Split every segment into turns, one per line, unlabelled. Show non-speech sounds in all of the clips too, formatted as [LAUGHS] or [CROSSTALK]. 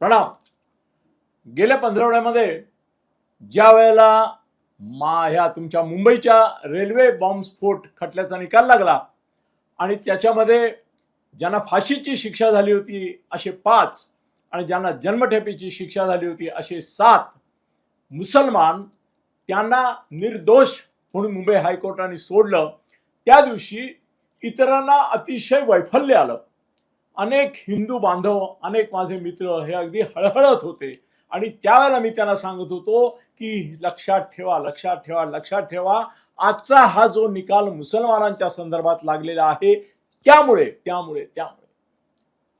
प्रणाम गेल्या पंधरवड्यामध्ये ज्या वेळेला मा ह्या तुमच्या मुंबईच्या रेल्वे बॉम्बस्फोट खटल्याचा निकाल लागला आणि त्याच्यामध्ये ज्यांना फाशीची शिक्षा झाली होती असे पाच आणि ज्यांना जन्मठेपेची शिक्षा झाली होती असे सात मुसलमान त्यांना निर्दोष म्हणून मुंबई हायकोर्टाने सोडलं. त्या दिवशी इतरांना अतिशय वैफल्य आलं. अनेक हिंदू बांधव अनेक माझे मित्र हे अगदी हळहळत होते. आणि त्यावेळेला मी त्यांना सांगत होतो की लक्षात ठेवा लक्षात ठेवा लक्षात ठेवा. आजचा हा जो निकाल मुसलमानांच्या संदर्भात लागलेला आहे त्यामुळे त्यामुळे त्यामुळे.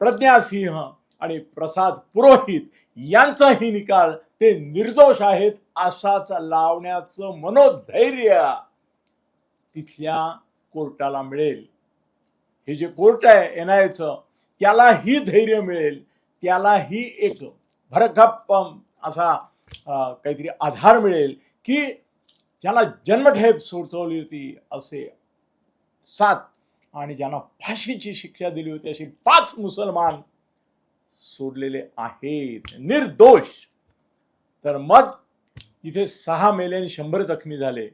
प्रज्ञा सिंह आणि प्रसाद पुरोहित यांचाही निकाल ते निर्दोष आहेत असाच लावण्याचं मनोधैर्य तिथल्या कोर्टाला मिळेल. हे जे कोर्ट आहे एन आयचं त्यालाही धैर्य मिळेल त्यालाही एक भरगप्पम असा काहीतरी आधार मिळेल की ज्यांना जन्मठेप सुचवली होती असे सात आणि ज्यांना फाशीची शिक्षा दिली होती असे पाच मुसलमान सोडलेले आहेत. निर्दोष. तर मग तिथे सहा मेले आणि शंभर जखमी झाले.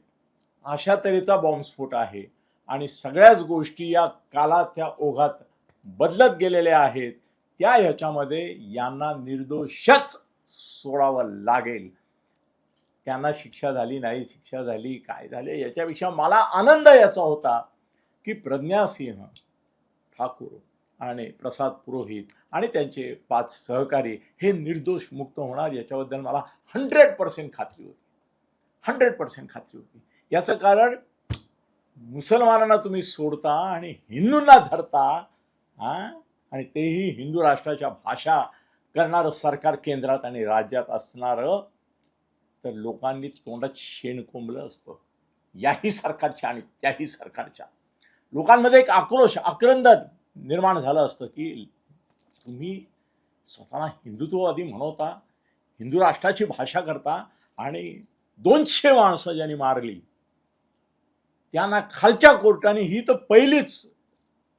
अशा तऱ्हेचा बॉम्बस्फोट आहे. आणि सगळ्याच गोष्टी या कालाच्या ओघात बदलत गेलेल्या आहेत त्या ह्याच्यामध्ये यांना निर्दोषच सोडावं लागेल. त्यांना शिक्षा झाली नाही शिक्षा झाली काय झाले याच्यापेक्षा मला आनंद याचा होता की प्रज्ञा सिंह ठाकूर आणि प्रसाद पुरोहित आणि त्यांचे पाच सहकारी हे निर्दोष मुक्त होणार याच्याबद्दल मला हंड्रेड पर्सेंट खात्री होती. हंड्रेड पर्सेंट खात्री होती. याचं कारण मुसलमानांना तुम्ही सोडता आणि हिंदूंना धरता हा? आणि तेही हिंदू राष्ट्राच्या भाषा करणारं सरकार केंद्रात आणि राज्यात असणारं तर लोकांनी तोंडात शेण कोंबलं असतं. याही सरकारच्या आणि त्याही सरकारच्या. लोकांमध्ये एक आक्रोश आक्रंदन निर्माण झालं असतं की तुम्ही स्वतःला हिंदुत्ववादी म्हणवता हिंदू राष्ट्राची भाषा करता आणि दोनशे माणसं ज्यांनी मारली त्यांना खालच्या कोर्टाने ही तर पहिलीच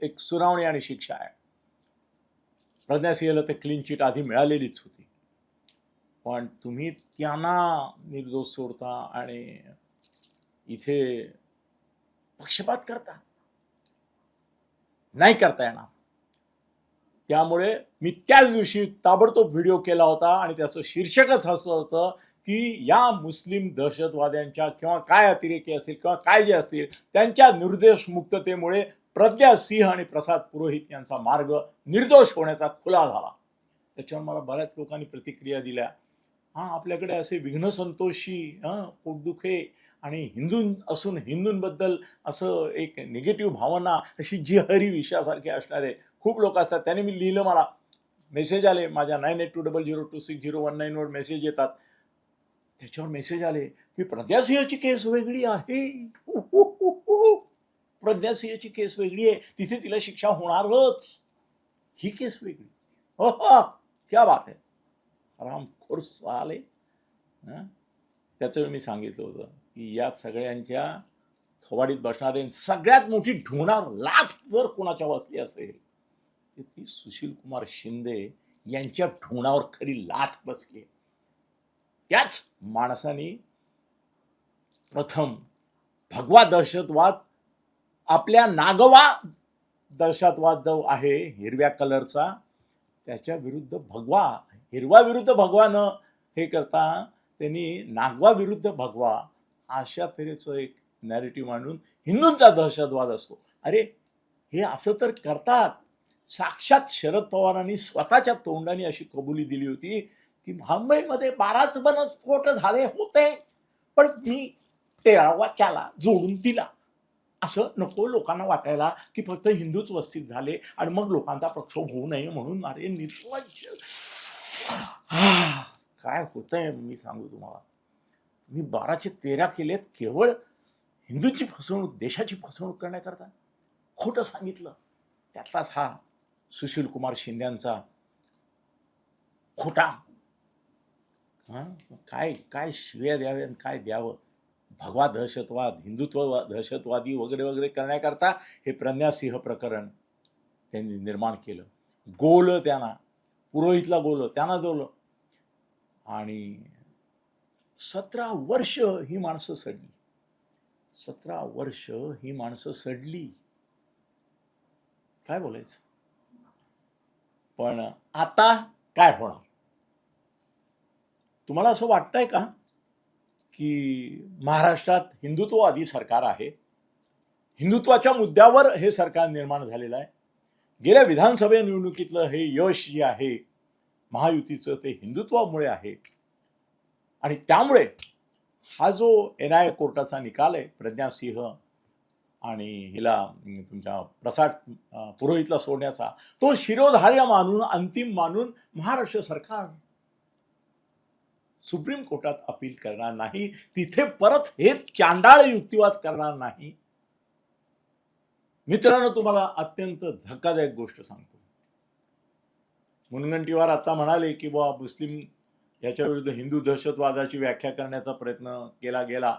एक सुनावणी आणि शिक्षा आहे. प्रज्ञासिंहला ते क्लीन चिट आधी मिळालेलीच होती. पण तुम्ही त्यांना निर्दोष सोडता आणि इथे पक्षपात करता. नाही करता येणार. त्यामुळे मी त्याच दिवशी ताबडतोब व्हिडिओ केला होता आणि त्याचं शीर्षकच असं होतं की या मुस्लिम दहशतवाद्यांच्या किंवा काय अतिरेकी असतील किंवा काय जे असतील त्यांच्या निर्देश मुक्ततेमुळे प्रज्ञा सिंह आणि प्रसाद पुरोहित यांचा मार्ग निर्दोष होण्याचा खुला झाला. त्याच्यावर मला बऱ्याच लोकांनी प्रतिक्रिया दिल्या. हां आपल्याकडे असे विघ्न संतोषी हां पोटदुखे आणि हिंदू असून हिंदूंबद्दल असं एक निगेटिव्ह भावना अशी जिहरी विषयासारखे असणारे खूप लोक असतात. त्याने मी लिहिलं मला. मेसेज आले. माझ्या nine eight two double zero two six zero one नाईनवर message येतात. त्याच्यावर मेसेज आले की प्रज्ञासिंहची केस वेगळी आहे. प्रज्ञासिंहची केस वेगळी आहे. तिथे तिला शिक्षा होणारच. ही केस वेगळी. हो हो. क्या बात आहे. आरामखोर आले त्याचं मी सांगितलं होतं की या सगळ्यांच्या थोबाडीत बसणारे सगळ्यात मोठी ढोणार लाट जर कोणाच्या बसली असेल तर ती सुशील कुमार शिंदे यांच्या ढोणावर खरी लाथ बसली त्याच माणसाने प्रथम भगवा दहशतवाद आपल्या नागवा दहशतवाद जो आहे हिरव्या कलरचा त्याच्या विरुद्ध भगवा हिरवा विरुद्ध भगवानं हे करता त्यांनी नागवा विरुद्ध भगवा अशा तऱ्हेचं एक नॅरेटिव्ह मांडून हिंदूंचा दहशतवाद असतो. अरे हे असं तर करतात. साक्षात शरद पवारांनी स्वतःच्या तोंडाने अशी कबुली दिली होती की मुंबईमध्ये बाराच बनस्फोट झाले होते. पण मी तेरावा त्याला जोडून दिला. असं नको लोकांना वाटायला की फक्त हिंदूच वस्तीत झाले आणि मग लोकांचा प्रक्षोभ होऊ नये म्हणून. अरे निर्लज्ज काय होतंय मी सांगू तुम्हाला. मी बाराचे तेरा केलेत केवळ हिंदूंची फसवणूक देशाची फसवणूक करण्याकरता. खोटं सांगितलं. त्यातलाच हा सुशील कुमार शिंद्यांचा खोटा. हां? काय काय शिव्या द्याव्या आणि काय द्यावं? भगवा दहशतवाद हिंदुत्व दहशतवादी वगैरे वगैरे करण्याकरता हे प्रज्ञासिंह प्रकरण त्यांनी निर्माण केलं. गोल त्यांना पुरोहितला गोल त्यांना दोलं. आणि सतरा वर्ष ही माणसं सडली. सतरा वर्ष ही माणसं सडली. काय बोलायचं? पण आता काय होणार? तुम्हाला असं वाटतंय का? की महाराष्ट्रात हिंदुत्ववादी सरकार आहे. हिंदुत्वाच्या मुद्द्यावर हे सरकार निर्माण झालेलं आहे. गेल्या विधानसभा निवडणुकीतलं हे यश जे आहे महायुतीचं ते हिंदुत्वामुळे आहे. आणि त्यामुळे हा जो एन आय कोर्टाचा निकाल आहे प्रज्ञा सिंह आणि हिला तुमच्या प्रसाद पुरोहितला सोडण्याचा तो शिरोधार्य मानून अंतिम मानून महाराष्ट्र सरकार सुप्रीम कोर्टात अपील करणार नाही तिथे परत हे चांडाळ युक्तिवाद करणार नाही. मित्रांनो तुम्हाला अत्यंत धक्कादायक गोष्ट सांगतो. मुनगंटीवार आता म्हणाले की बुवा मुस्लिम याच्या विरुद्ध हिंदू दहशतवादाची व्याख्या करण्याचा प्रयत्न केला गेला.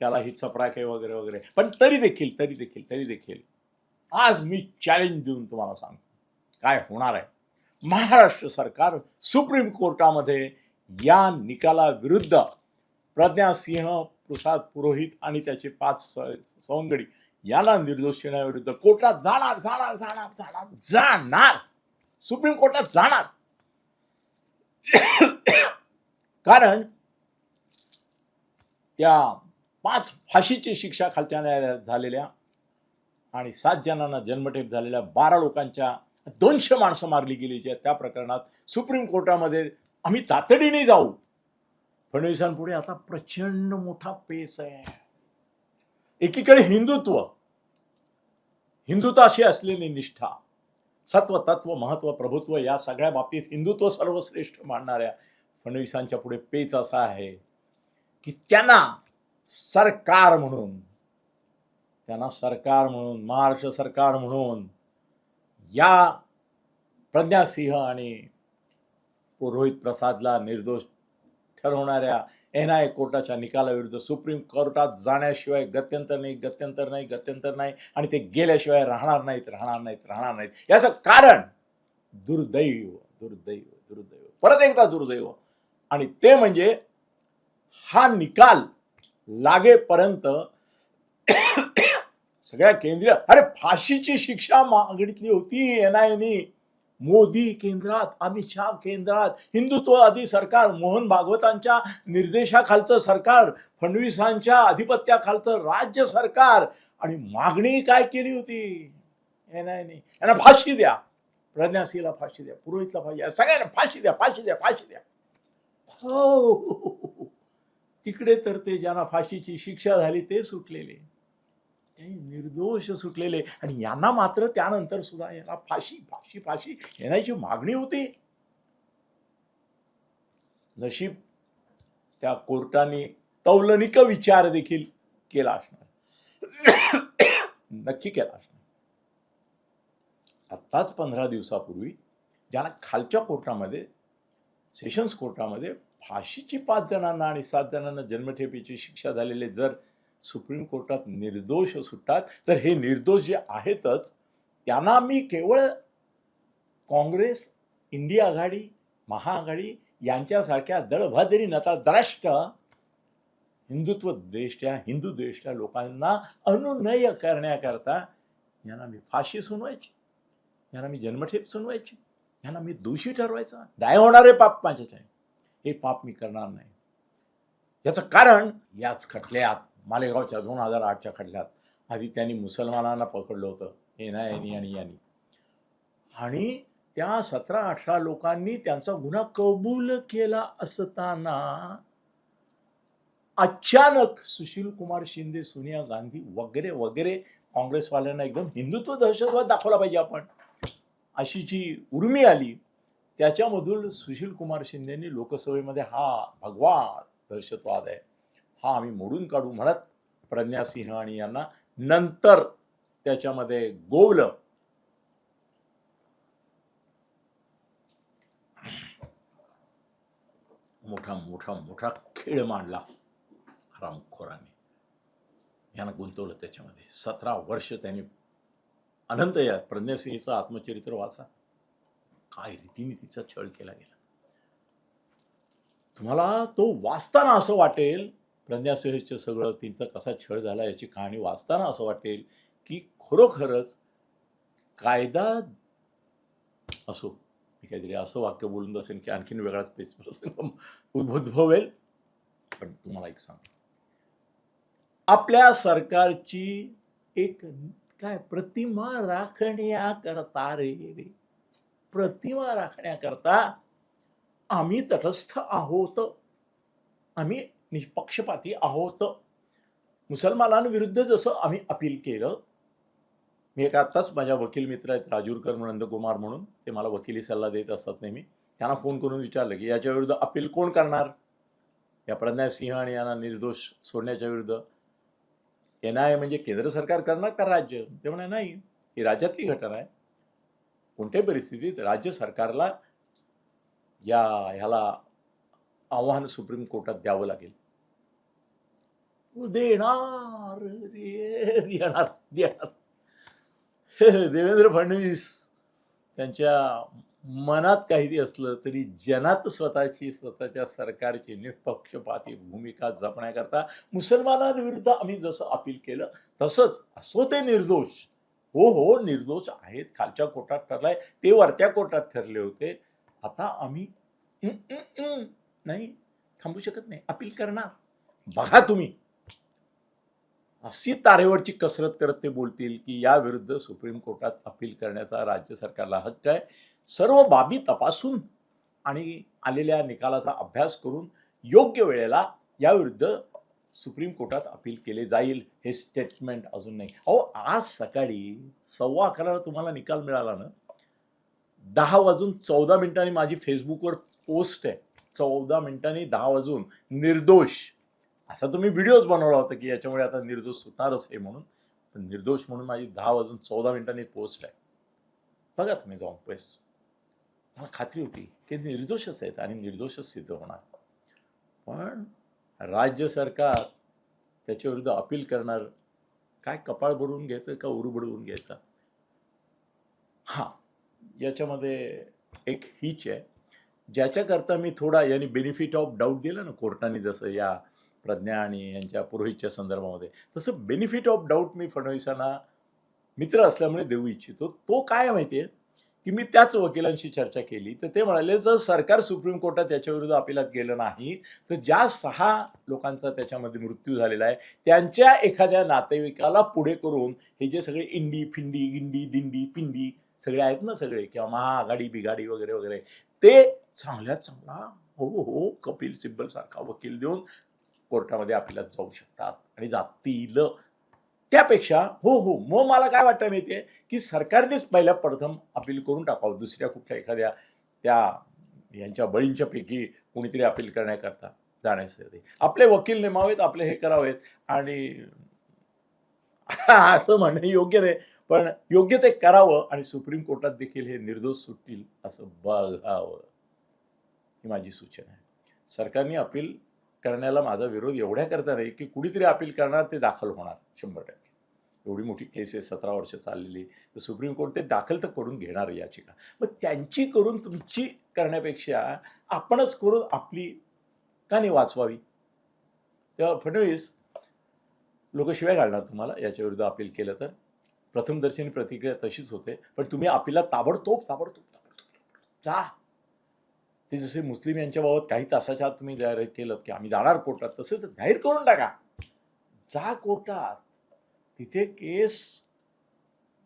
त्याला ही चपराक आहे वगैरे वगैरे. पण तरी देखील तरी देखील तरी देखील आज मी चॅलेंज देऊन तुम्हाला सांगतो. काय होणार आहे? महाराष्ट्र सरकार सुप्रीम कोर्टामध्ये या निकालाविरुद्ध प्रज्ञा सिंह प्रसाद पुरोहित आणि त्याचे पाच स- सवंगडी याला निर्दोष विरुद्ध कोर्टात जाणार जाणार जाणार जाणार जाणार. सुप्रीम कोर्टात जाणार. कारण त्या पाच फाशीची शिक्षा खालच्या न्यायालयात झालेल्या आणि सात जणांना जन्मठेप झालेल्या बारा लोकांच्या दोनशे माणसं मारली गेली ज्या त्या प्रकरणात सुप्रीम कोर्टामध्ये आम्ही तातडीने जाऊ. फडणवीसांपुढे आता प्रचंड मोठा पेच आहे. एकीकडे हिंदुत्व. हिंदुत्वाशी असलेली निष्ठा. सत्व तत्व महत्त्व प्रभुत्व या सगळ्या बाबतीत हिंदुत्व सर्वश्रेष्ठ मानणाऱ्या फडणवीसांच्या पुढे पेच असा आहे की त्यांना सरकार म्हणून त्यांना सरकार म्हणून महाराष्ट्र सरकार म्हणून या प्रज्ञासिंह आणि पुरोहित प्रसादला निर्दोष ठरवणाऱ्या एन आय कोर्टाच्या निकालाविरुद्ध सुप्रीम कोर्टात जाण्याशिवाय गत्यंतर नाही गत्यंतर नाही गत्यंतर नाही आणि ते गेल्याशिवाय राहणार नाहीत राहणार नाहीत राहणार नाहीत. याचं कारण दुर्दैव दुर्दैव दुर्दैव. परत एकदा दुर्दैव. आणि ते म्हणजे हा निकाल लागेपर्यंत [COUGHS] सगळ्या केंद्रीय अरे फाशीची शिक्षा मागितली होती एन आयनी. मोदी केंद्रात अमित शहा केंद्रात हिंदुत्ववादी सरकार मोहन भागवतांच्या निर्देशाखालचं सरकार फडणवीसांच्या अधिपत्याखालचं राज्य सरकार. आणि मागणी काय केली होती? नाही. यांना फाशी द्या. प्रज्ञासीला फाशी द्या. पुरोहितला फाशी द्या. सगळ्यांना फाशी द्या फाशी द्या फाशी द्या. हो. तिकडे तर ते ज्यांना फाशीची शिक्षा झाली ते सुटलेले. निर्दोष सुटलेले. आणि यांना मात्र त्यानंतर सुद्धा यांना फाशी फाशी फाशी येण्याची मागणी होती. नशीब त्या कोर्टाने तौलनिक विचार देखील केला असणार. नक्की केला असणार. आत्ताच पंधरा दिवसापूर्वी ज्यांना खालच्या कोर्टामध्ये सेशन्स कोर्टामध्ये फाशीची पाच जणांना आणि सात जणांना जन्मठेपीची शिक्षा झालेले जर सुप्रीम कोर्टात निर्दोष सुटतात. तर हे निर्दोष जे आहेतच त्यांना मी केवळ काँग्रेस इंडिया आघाडी महाआघाडी यांच्यासारख्या दळभादरी नता नताद्रष्ट हिंदुत्व द्वेष्ट्या हिंदू द्वेष्ट्या लोकांना अनुनय करण्याकरता यांना मी फाशी सुनवायची. यांना मी जन्मठेप सुनवायची. यांना मी दोषी ठरवायचा. डाय होणारे पाप माझ्याच्या हे पाप मी करणार नाही. याचं कारण याच खटल्यात मालेगावच्या दोन हजार आठच्या खटल्यात आधी त्यांनी मुसलमानांना पकडलं होतं. एना यांनी आणि यांनी आणि त्या सतरा अठरा लोकांनी त्यांचा गुन्हा कबूल केला असताना अचानक सुशील कुमार शिंदे सोनिया गांधी वगैरे वगैरे काँग्रेसवाल्यांना एकदम हिंदुत्व दहशतवाद दाखवला पाहिजे आपण. अशी जी उर्मी आली त्याच्यामधून सुशील कुमार शिंदेनी लोकसभेमध्ये हा भगवा दहशतवाद आहे. हा आम्ही मोडून काढू म्हणत प्रज्ञा सिंह आणि यांना नंतर त्याच्यामध्ये गोवलं. मोठा मोठा मोठा खेळ मांडला रामखोराने. यांना गुंतवलं त्याच्यामध्ये. सतरा वर्ष त्यांनी अनंत या प्रज्ञासिंहचं आत्मचरित्र वाचा. काय रीतिनीतीचा छळ केला गेला. तुम्हाला तो वाचताना असं वाटेल प्रज्ञासिंहचं सगळं तिचा कसा छळ झाला याची कहाणी वाचताना असं वाटेल की खरोखरच कायदा असो मी काहीतरी असं वाक्य बोलून असेल की आणखीन वेगळाच पेच प्रसंग उद्भवेल पण तुम्हाला एक सांग आपल्या सरकारची एक काय प्रतिमा राखण्याकरता रे रे. प्रतिमा राखण्याकरता आम्ही तटस्थ आहोत. आम्ही निष्पक्षपाती आहोत. मुसलमानांविरुद्ध जसं आम्ही अपील केलं मी एक आत्ताच माझ्या वकील मित्र आहेत राजूरकर नंदकुमार म्हणून ते मला वकिली सल्ला देत असतात नेहमी. त्यांना फोन करून विचारलं की याच्या विरुद्ध अपील कोण करणार? या प्रज्ञा सिंह आणि यांना निर्दोष सोडण्याच्या विरुद्ध. एन आय म्हणजे केंद्र सरकार करणार का राज्य? ते म्हणे नाही ही राज्यातली घटना आहे. कोणत्याही परिस्थितीत राज्य सरकारला या ह्याला आव्हान सुप्रीम कोर्टात द्यावं लागेल. देणार रे देणार देणार. देवेंद्र फडणवीस त्यांच्या मनात काही असलं तरी जनात स्वतःची स्वतःच्या सरकारची निष्पक्षपाती भूमिका जपण्याकरता मुसलमानांविरुद्ध आम्ही जसं अपील केलं तसंच असो ते निर्दोष. हो हो निर्दोष आहेत. खालच्या कोर्टात ठरलाय. ते वरत्या कोर्टात ठरले होते. आता आम्ही नाही थांबू शकत नाही. अपील करणार. बघा तुम्ही. अशी तारेवरची कसरत करत ते बोलतील की या विरुद्ध सुप्रीम कोर्टात अपील करण्याचा राज्य सरकारला हक्क आहे. सर्व बाबी तपासून आणि आलेल्या निकालाचा अभ्यास करून योग्य वेळेला याविरुद्ध सुप्रीम कोर्टात अपील केले जाईल हे स्टेटमेंट अजून नाही. अहो आज सकाळी सव्वा अकराला तुम्हाला निकाल मिळाला ना? दहा वाजून चौदा मिनिटांनी माझी फेसबुकवर पोस्ट आहे. चौदा मिनिटांनी दहा वाजून निर्दोष. असा तुम्ही व्हिडिओज बनवला होता की याच्यामुळे आता निर्दोष सुटणारच हे म्हणून. पण निर्दोष म्हणून माझी दहा वाजून चौदा मिनिटांनी पोस्ट आहे बघा तुम्ही जाऊन पैस. मला खात्री होती की निर्दोषच आहेत आणि निर्दोषच सिद्ध होणार. पण राज्य सरकार त्याच्याविरुद्ध अपील करणार. काय कपाळ बुडवून घ्यायचं का उरू बुडवून घ्यायचा? हां याच्यामध्ये एक हीच आहे. ज्याच्याकरता मी थोडा यांनी बेनिफिट ऑफ डाऊट दिलं ना कोर्टाने जसं या प्रज्ञा आणि यांच्या पुरोहितच्या संदर्भामध्ये तसं बेनिफिट ऑफ डाऊट मी फडणवीसांना मित्र असल्यामुळे देऊ इच्छितो. तो काय माहिती आहे की मी त्याच वकिलांशी चर्चा केली तर ते म्हणाले जर सरकार सुप्रीम कोर्टात याच्याविरुद्ध अपिलात गेलं नाही तर ज्या सहा लोकांचा त्याच्यामध्ये मृत्यू झालेला आहे त्यांच्या एखाद्या नातेवाईकाला पुढे करून हे जे सगळे इंडी फिंडी गिंडी दिंडी पिंडी सगळे आहेत ना सगळे किंवा महाआघाडी बिघाडी वगैरे वगैरे ते चांगल्यात चांगला हो, हो हो कपिल सिब्बल सारखा वकील देऊन कोर्टामध्ये आपल्याला जाऊ शकतात. आणि जातील. त्यापेक्षा हो हो मग मला काय वाटतं माहिती आहे की सरकारनेच पहिल्या प्रथम अपील करून टाकावं. दुसऱ्या कुठल्या एखाद्या त्या यांच्या बळींच्या पैकी कोणीतरी अपील करण्याकरता जाण्यासाठी. आपले वकील नेमावेत आपले हे करावेत. आणि [LAUGHS] असं म्हणणं योग्य नाही पण योग्य ते करावं आणि सुप्रीम कोर्टात देखील हे निर्दोष सुटतील असं बघावं. ही माझी सूचना आहे. सरकारने अपील करण्याला माझा विरोध एवढ्या करता नाही की कुणीतरी अपील करणार ते दाखल होणार शंभर टक्के. एवढी मोठी केस आहे सतरा वर्ष चाललेली तर सुप्रीम कोर्ट ते दाखल तर करून घेणार याचिका. मग त्यांची करून तुमची करण्यापेक्षा आपणच करून आपली का नाही वाचवावी. तेव्हा फडणवीस लोक शिवाय घालणार तुम्हाला याच्या विरुद्ध अपील केलं तर. प्रथमदर्शनी प्रतिक्रिया तशीच होते पण तुम्ही अपिला ताबडतोब ताबडतोब ताबडतोब जा. ते जसे मुस्लिम यांच्या बाबत काही तासाच्या आत तुम्ही जाहीर केलं की आम्ही जाणार कोर्टात तसंच जाहीर करून टाका. जा कोर्टात. तिथे केस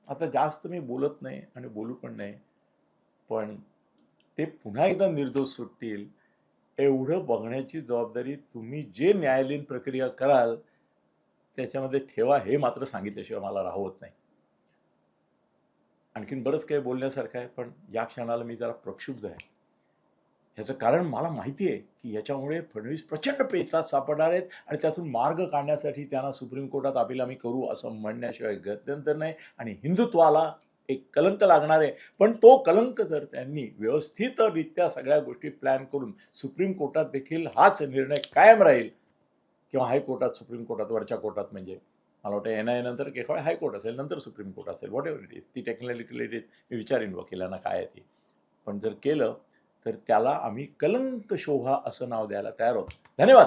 आता जास्त मी बोलत नाही आणि बोलू पण नाही पण ते पुन्हा एकदा निर्दोष सुटतील. एवढं बघण्याची जबाबदारी तुम्ही जे न्यायालयीन प्रक्रिया कराल त्याच्यामध्ये ठेवा हे मात्र सांगितल्याशिवाय मला राहवत नाही. आणखीन बरंच काही बोलण्यासारखं आहे पण या क्षणाला मी जरा प्रक्षुब्ध आहे. ह्याचं कारण मला माहिती आहे की याच्यामुळे फडणवीस प्रचंड पेचात सापडणार आहेत आणि त्यातून मार्ग काढण्यासाठी त्यांना सुप्रीम कोर्टात अपील आम्ही करू असं म्हणण्याशिवाय गत्यंतर नाही आणि हिंदुत्वाला एक कलंक लागणार आहे. पण तो कलंक जर त्यांनी व्यवस्थितरित्या सगळ्या गोष्टी प्लॅन करून सुप्रीम कोर्टात देखील हाच निर्णय कायम राहील किंवा हायकोर्टात सुप्रीम कोर्टात वरच्या कोर्टात म्हणजे? मला वाटतं एन आय नंतर केवळ हायकोर्ट असेल नंतर सुप्रीम कोर्ट असेल. व्हॉट एव्हर इट इज ती टेक्नॉलॉजिकली मी विचारीन वकिलांना काय आहे ती. पण जर केलं तर त्याला आम्ही कलंक शोभा असं नाव द्यायला तयार होतो धन्यवाद.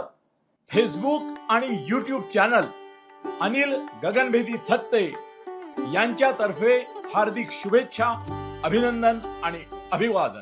फेसबुक आणि यूट्यूब चॅनल अनिल गगनभेदी थत्ते यांच्यातर्फे हार्दिक शुभेच्छा अभिनंदन आणि अभिवादन.